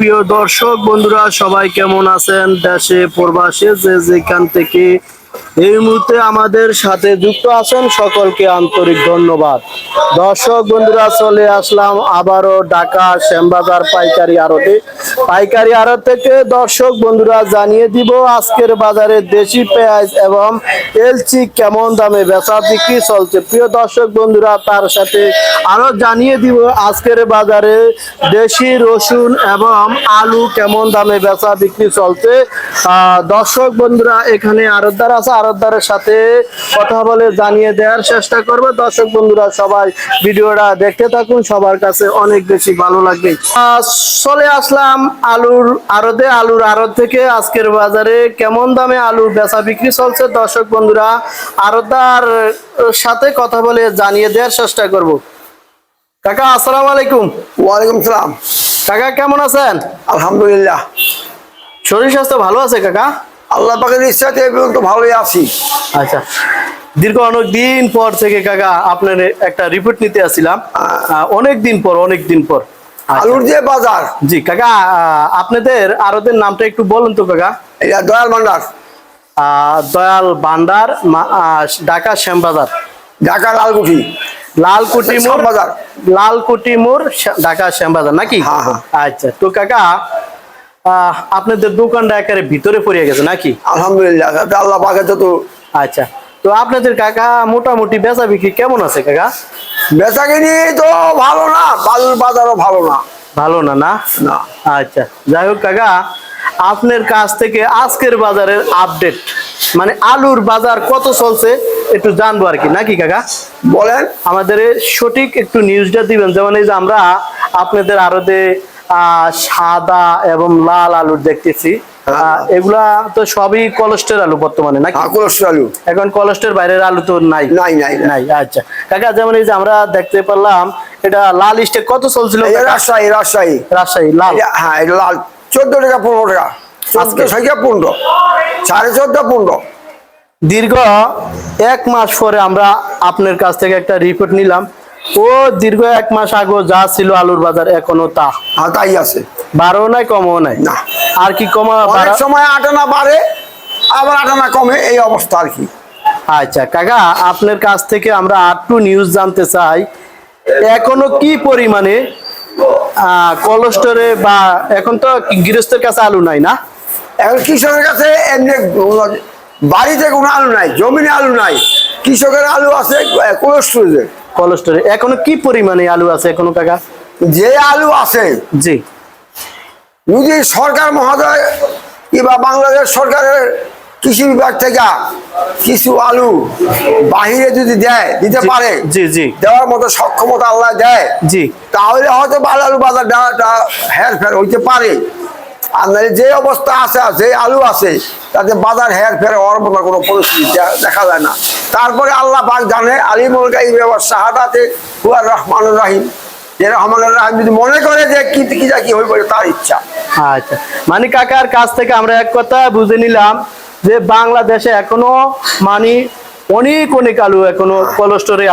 প্রিয় দর্শক বন্ধুরা সবাই কেমন আছেন? দেশে প্রবাসে যে যেখান থেকে এই মুহূর্তে আমাদের সাথে যুক্ত আছেন সকলকে আন্তরিক ধন্যবাদ। দর্শক বন্ধুরা, চলে আসলাম আবারও ঢাকা শ্যামবাজার পাইকারি আড়তে। পাইকারি আড়ত থেকে দর্শক বন্ধুরা, জানিয়ে দিব আজকের বাজারে দেশি পেঁয়াজ এবং এলচি কেমন দামে বেচা বিক্রি চলছে। প্রিয় দর্শক বন্ধুরা, তার সাথে আরও জানিয়ে দিব আজকের বাজারে দেশি রসুন এবং আলু কেমন দামে বেচা বিক্রি চলছে। দর্শক বন্ধুরা, এখানে আরতদার আছে আরতদারের সাথে কথা বলে জানিয়ে দেওয়ার চেষ্টা করবে। দর্শক বন্ধুরা সবাই ভিডিওটা দেখতে থাকুন। সবার কাছে অনেক বেশি ভালো লাগবে। চলে আসলাম আলুর আড়তে। আলুর আড়ত থেকে আজকের বাজারে কেমন দামে আলুর বেচা বিক্রি চলছে? দর্শক বন্ধুরা আরতদার সাথে কথা বলে জানিয়ে দেওয়ার চেষ্টা করব। কাকা আসসালাম আলাইকুম। ওয়ালাইকুম সালাম। কাকা কেমন আছেন? আলহামদুলিল্লাহ। শরীর স্বাস্থ্য ভালো আছে কাকা? আল্লাহ পাকের ইচ্ছাতে পর্যন্ত ভালোই আছি। আচ্ছা। দীর্ঘ অনেক দিন পর থেকে কাকা আপনার একটা রিপোর্ট নিতে আসছিলাম। অনেক দিন পর অনেক দিন পর। আচ্ছা। আলুর যে বাজার। জি কাকা আপনাদের আরদের নামটা একটু বলুন তো কাকা। এটা দয়াল ভান্ডার। দয়াল ভান্ডার ঢাকা শ্যামবাজার। ঢাকা লালকুঠি। লালকুটি মোড় বাজার লালকুটি মোড় ঢাকা শ্যামবাজার নাকি? হ্যাঁ, হ্যাঁ। আচ্ছা তো কাকা আপনাদের দোকানটা একেবারে ভিতরে পড়ে গেছে নাকি? আলহামদুলিল্লাহ আল্লাহ পাকে তো আচ্ছা তো আপনাদের কাকা মোটামুটি বেচা বিক্রি কেমন আছে কাকা? বেচা কিনি তো ভালো না বালুর বাজারও ভালো না। ভালো না না? না। আচ্ছা যাই হোক কাকা আপনার কাছ থেকে আজকের বাজারের আপডেট মানে আলুর বাজার কত চলছে একটু জানব আর কি নাকি কাকা? বলেন। আমাদের সঠিক একটু নিউজটা দিবেন যেমন এই যে আমরা আপনাদের আরতে সাদা এবং লাল আলুর দেখতেছি। এগুলা তো সবই কলেস্টের আলু বর্তমানে নাকি? আকলস্য আলু। এখন কলেস্টের বাইরের আলু তো নাই। নাই নাই নাই। আচ্ছা। কাকা যেমন এই যে আমরা দেখতে পারলাম এটা লাল স্টেক কত চলছিল? রাজশাহী রাজশাহী। রাজশাহী লাল। হ্যাঁ এটা লাল। চোদ্দ টাকা পনেরো টাকা। চোদ্দ আজকে? থেকে পনেরো। সাড়ে চোদ্দ পনেরো। দীর্ঘ এক মাস পরে আমরা আপনার কাছ থেকে একটা রিপোর্ট নিলাম। ও দীর্ঘ এক মাস আগে যা ছিল আলুর বাজার এখনও তা। তাই আছে। বারো নাই কমও নাই? না। আর কি কমা অনেক সময় আটানা বাড়ে আবার আটানা কমে এই অবস্থা আর কি। আচ্ছা কাকা আপনার কাছ থেকে আমরা আটটু নিউজ জানতে চাই। এখনও কি পরিমাণে কলস্টরে বা এখন তো গৃহস্থের কাছে আলু নাই না? এখন কৃষকের কাছে এমনি বাড়িতে কোনো আলু নাই জমিনে আলু নাই। কৃষকের আলু আছে কোল্ড স্টোরেজে কলস্টরে এখনও কি পরিমাণে আলু আছে এখনও কাকা? যে আলু আছে জি। যদি সরকার মহোদয় কিংবা বাংলাদেশ সরকারের কৃষি বিভাগ থেকে কিছু আলু বাহিরে যদি দেয় দিতে পারে জি জি। দেওয়ার মতো সক্ষমতা আল্লাহ দেয় জি। তাহলে হয়তো ভালো আলু বাজার হের ফের হইতে পারে। আর যে অবস্থা আছে যে আলু আছে তাতে বাজার হের ফের হওয়ার মতো কোনো পরিস্থিতি দেখা যায় না। তারপরে আল্লাহ পাক জানে আলিমুল গাইব এবার শাহাদাতে হুয়ার রহমান রাহিম। যে রহমান রাহিম যদি মনে করে যে কি কি যা কি হইবে তার ইচ্ছা। আচ্ছা। মানে কাকার কাছ থেকে আমরা এক কথা বুঝে নিলাম যে বাংলাদেশে এখনও মানে অনেক অনেক আলু এখনও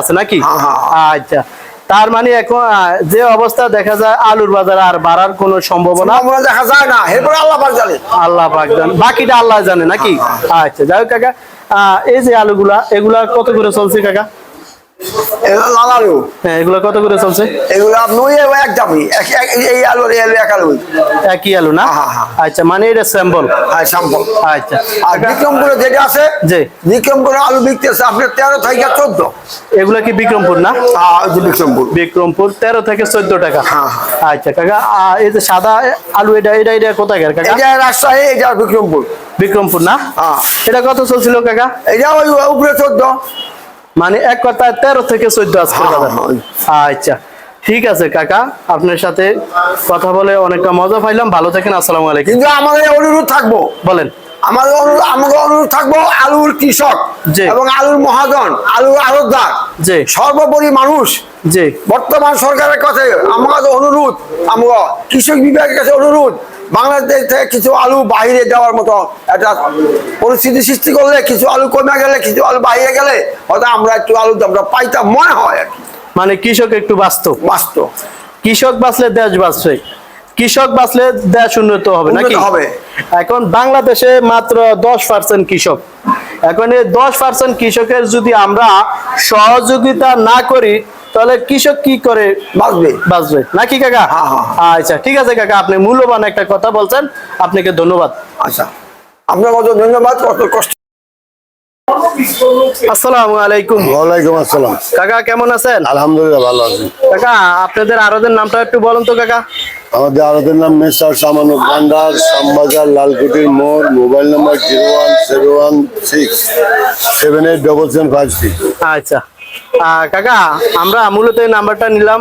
আছে নাকি? হ্যাঁ, হ্যাঁ, আচ্ছা। তার মানে এখন যে অবস্থা দেখা যায় আলুর বাজার আর বাড়ার কোনো সম্ভাবনা আমরা দেখা যায় না। এরপরে আল্লাহ পাক জানে। আল্লাহ পাক জানে। বাকিটা আল্লাহ জানে নাকি? আচ্ছা যাই হোক কাকা এই যে আলুগুলা এগুলা কত করে চলছে কাকা? এগুলো লাল আলু। হ্যাঁ এগুলা কত করে চলছে? এগুলো এক দামি এই আলু এই আলু এক আলু। একই আলু না? হ্যাঁ, হ্যাঁ। আচ্ছা মানে এটা স্যাম্পল? স্যাম্পল। আচ্ছা। আর বিক্রমপুরে যেটা আছে জি। বিক্রমপুরে আলু বিকতেছে আপনার তেরো থেকে চোদ্দ। এগুলা কি বিক্রমপুর না? বিক্রমপুর। বিক্রমপুর তেরো থেকে চোদ্দ টাকা। হ্যাঁ, আচ্ছা কাকা এই যে সাদা আলু এটা এটা এটা কোথায় কাকা? এটা রাজশাহী এটা বিক্রমপুর। বিক্রমপুর না? হ্যাঁ। এটা কত চলছিল কাকা? এটা ওই উপরে চোদ্দ। মানে এক কথায় তেরো থেকে চোদ্দ আজকে হ্যাঁ, বাজার। হ্যাঁ। আচ্ছা ঠিক আছে কাকা আপনার সাথে কথা বলে অনেকটা মজা পাইলাম। ভালো থাকেন আসসালামু আলাইকুম। কিন্তু আমাদের অনুরোধ থাকব। বলেন। আমাদের অনুরোধ আমাদের অনুরোধ থাকব আলুর কৃষক। এবং আলুর মহাজন আলুর আড়তদার। জি। সর্বোপরি মানুষ। জি। বর্তমান সরকারের কাছে আমাদের অনুরোধ আমরা কৃষক বিভাগের কাছে অনুরোধ বাংলাদেশ থেকে কিছু আলু বাইরে দেওয়ার মতো একটা পরিস্থিতি সৃষ্টি করলে কিছু আলু কমে গেলে কিছু আলু বাইরে গেলে হয়তো আমরা একটু আলু আমরা পাইতাম মনে হয় আর মানে কৃষক একটু বাস্তব বাস্তব কৃষক বাঁচলে দেশ বাঁচবে। কৃষক বাঁচলে দেশ উন্নত হবে নাকি? হবে। এখন বাংলাদেশে মাত্র দশ পার্সেন্ট কৃষক। এখন এই দশ পার্সেন্ট কৃষকের যদি আমরা সহযোগিতা না করি তাহলে কৃষক কি করে বাঁচবে? বাঁচবে। নাকি কাকা? হ্যাঁ, হ্যাঁ। আচ্ছা ঠিক আছে কাকা আপনি মূল্যবান একটা কথা বলছেন আপনাকে ধন্যবাদ। আচ্ছা আপনার মতো ধন্যবাদ কত কষ্ট। আসসালামু আলাইকুম। ওয়ালাইকুম আসসালাম। কাকা কেমন আছেন? আলহামদুলিল্লাহ ভালো আছি। কাকা আপনাদের আরোদের নামটা একটু বলুন তো কাকা। আমাদের আরতের নাম মেসার ভান্ডার শ্যামবাজার লালকুটির মোড় mobile number zero one seven one six seven eight double seven five six আচ্ছা। কাকা আমরা মূলত এই নাম্বারটা নিলাম।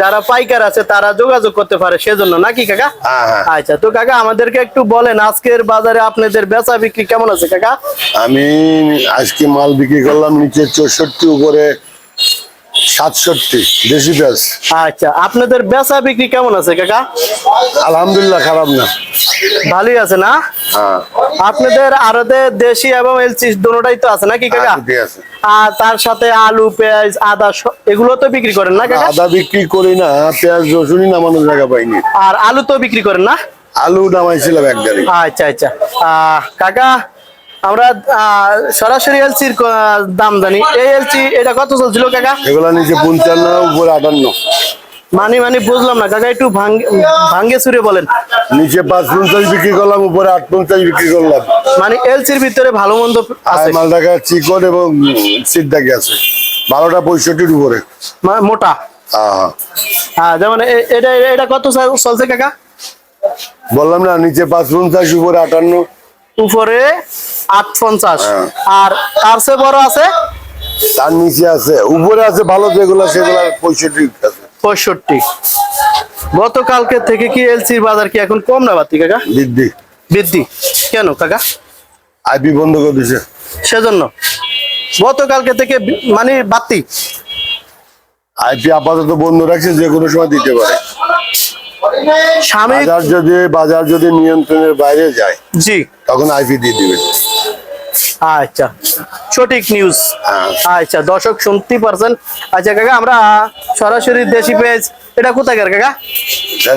যারা পাইকার আছে তারা যোগাযোগ করতে পারে সেজন্য নাকি কাকা? হ্যাঁ, হ্যাঁ। আচ্ছা তো কাকা আমাদেরকে একটু বলেন আজকের বাজারে আপনাদের বেচা বিক্রি কেমন আছে কাকা? আমি আজকে মাল বিক্রি করলাম নিচে চৌষট্টি উপরে সাতষট্টি দেশি পেঁয়াজ। আচ্ছা আপনাদের বেচা বিক্রি কেমন আছে কাকা? আলহামদুলিল্লাহ খারাপ না। ভালোই আছে না? হ্যাঁ। আপনাদের আরতে দেশি এবং এলচি দুটোটাই তো আছে নাকি কাকা? আর তার সাথে আলু পেঁয়াজ আদা এগুলো তো বিক্রি করেন না কাকা? আদা বিক্রি করি না পেঁয়াজ রসুনই নামানোর জায়গা পাইনি। আর আলু তো বিক্রি করেন না? আলু নামাইছিলাম এক গাড়ি। আচ্ছা আচ্ছা। আহ, কাকা আমরা সরাসরি এলসির দাম জানি। এই এলসি এটা কত চলছিল কাকা? এগুলা নিচে পঞ্চান্ন উপরে আটান্ন। মানে মানে বুঝলাম না। কাকা একটু ভাঙ্গে সুরে বলেন। নিচে পাঁচ পঞ্চাশ বিক্রি করলাম উপরে আট পঞ্চাশ বিক্রি করলাম। মানে এলসির ভিতরে ভালো মন্দ আছে? মালটাকা চিকন এবং সিদ্ধাকে আছে। বারোটা পঁয়ষট্টির উপরে। মোটা? হ্যাঁ যেমন এটা এটা কত চলছে কাকা? বললাম না নিচে পাঁচ পঞ্চাশ উপরে আটান্ন। উপরে আট পঞ্চাশ হ্যাঁ। আর তার চেয়ে বড় আছে? তার নিচে আছে উপরে আছে ভালো যেগুলো সেগুলো পঁয়ষট্টি আছে। পঁয়ষট্টি। গতকালকে থেকে কি এলসির বাজার কি এখন কম না বাড়তি কাকা? বৃদ্ধি। বৃদ্ধি। কেন কাকা? আইপি বন্ধ করে দিছে। সেজন্য। গতকালকে থেকে মানে বাড়তি। আইপি আপাতত বন্ধ রাখছে যে কোনো সময় দিতে পারে। স্বামী বাজার যদি বাজার যদি নিয়ন্ত্রণের বাইরে যায় জি। তখন আইপি দিয়ে দিবে। আচ্ছা সঠিক নিউজ হ্যাঁ। আচ্ছা দর্শক শুনতে পারছেন? আচ্ছা কাকা আমরা সরাসরি দেশি পেজ এটা কোথায় কাকা?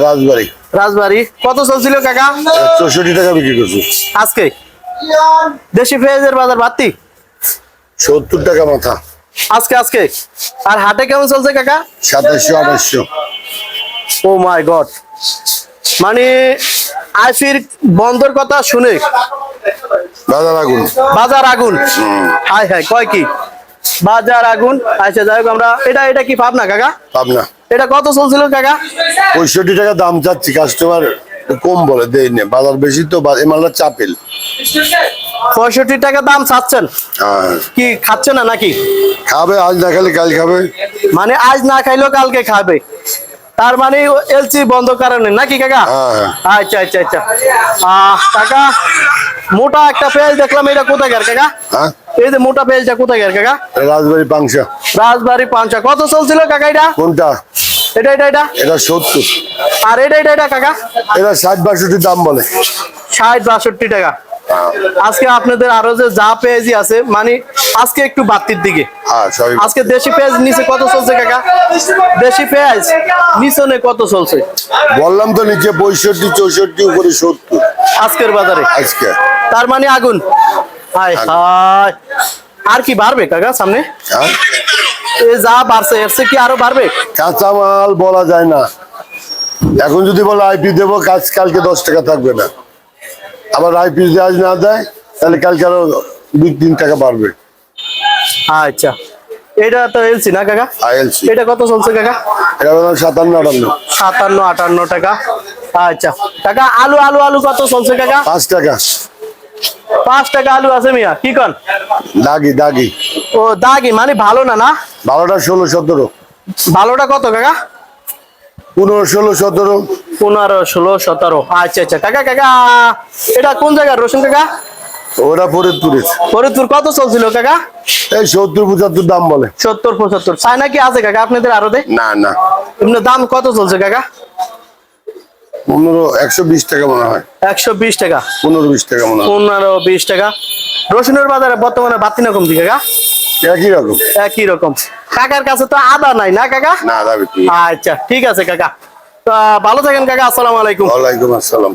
রাজবাড়ি। রাজবাড়ি। কত চলছিল কাকা? চৌষট্টি টাকা বিক্রি করছি। আজকে? দেশি পেঁয়াজের বাজার বাড়তি? সত্তর টাকা মাথা। আজকে আজকে। আর হাটে কেমন চলছে কাকা? সাতাশশো আঠাশশো। Oh my God. মানে আইসির বন্ধর কথা শুনে। বাজার আগুন। বাজার আগুন। হাই হাই কয় কি? বাজার আগুন। আচ্ছা যাই হোক আমরা এটা এটা কি পাবনা কাকা? পাবনা। এটা কত চলছিল কাকা? পঁয়ষট্টি টাকা দাম চাচ্ছি কাস্টমার কম বলে দেই না। বাজার বেশি তো বা- এই মালটা চাপেল। পঁয়ষট্টি টাকা দাম চাচ্ছেন? হ্যাঁ। কি খাচ্ছে না নাকি? খাবে আজ না খালি কাল খাবে। মানে আজ না খাইলেও কালকে খাবে। তার মানে এলসি বন্ধ কারণে। নাকি কাকা? হ্যাঁ। আচ্ছা আচ্ছা আচ্ছা। আহ কাকা মোটা একটা পেঁয়াজ দেখলাম এটা কোথায় গের কাকা? হ্যাঁ। এই যে মোটা পেঁয়াজটা কোথায় গের কাকা? রাজবাড়ি পাংশা। রাজবাড়ি পাঞ্চা কত চলছিল কাকা এটা? কোনটা? এটা এটা এটা? এটা সত্তর। আর এটা এটা এটা কাকা? এটা ষাট বাষট্টি দাম বলে। ষাট বাষট্টি টাকা। আজকে আপনাদের আরও যে যা পেঁয়াজি আছে মানে আজকে একটু বাড়তির দিকে। হ্যাঁ আজকে দেশি পেঁয়াজ নিচে কত চলছে কাকা? দেশি পেঁয়াজ নিচনে কত চলছে? বললাম তো নিচে পঁয়ষট্টি চৌষট্টি উপরে সত্তর। আজকের বাজারে? আজকে। তার মানে আগুন? হায় হায়। আর কি বাড়বে কাকা সামনে? হ্যাঁ? যা বাড়ছে এর কি আরও বাড়বে? কাঁচামাল বলা যায় না। এখন যদি বলো আইপি দেবো কাজ কালকে দশ টাকা থাকবে না। আবার আইপি যদি আজ না দেয় তাহলে কালকে আরও দুই তিন টাকা বাড়বে। আচ্ছা। এটা তো এলসি না কাকা? আইএলসি এটা কত চলছে কাকা? এটা সাতান্ন আটান্ন। সাতান্ন আটান্ন টাকা। আচ্ছা। কাকা আলু আলু আলু কত চলছে কাকা? পাঁচ টাকা। পাঁচ টাকা আলু আছে মিয়া। কি কন? দাগি দাগি। ও দাগি মানে ভালো না না? বারোটা ষোলো সতেরো। ভালোটা কত কাকা? পনেরো ষোলো সতেরো। পনেরো ষোলো সতেরো। আচ্ছা আচ্ছা। কাকা কাকা এটা কোন জায়গার? রসুন কাকা? ওরা ফরিদপুরের। ফরিদপুর কত চলছিল কাকা? এই সত্তর পঁচাত্তর দাম বলে। সত্তর পঁচাত্তর। চায়না কি আছে কাকা আপনাদের আরও না না। এমনি দাম কত চলছে কাকা? পনেরো একশো বিশ টাকা মনে হয়। একশো বিশ টাকা। পনেরো বিশ টাকা মনে হয়। পনেরো বিশ টাকা। রসুনের বাজারে বর্তমানে বাতি না কমতি কাকা? একই রকম। একই রকম। কাকার কাছে তো আদা নাই না কাকা? না দাবি আচ্ছা ঠিক আছে কাকা। ভালো থাকেন কাকা আসসালামু আলাইকুম। ওয়ালাইকুম আসসালাম।